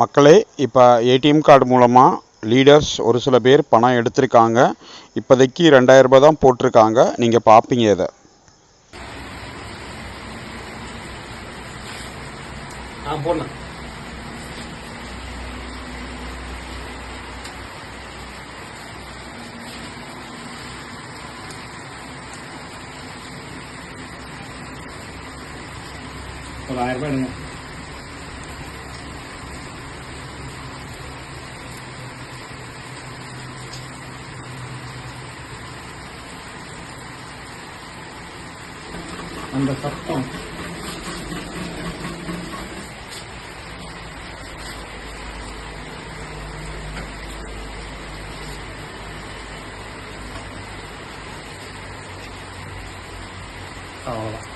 மக்களே இப்போ ATM card மூலமாக லீடர்ஸ் ஒரு சில பேர் பணம் எடுத்திருக்காங்க. இப்போதைக்கு ரெண்டாயிரம் ரூபாய் தான் போட்டிருக்காங்க. நீங்கள் பார்ப்பீங்க இதை. போடலாம். ஒரு ஆயிரம் ரூபாய் எடுங்க. அந்த சத்தம் அவ்வளோதான்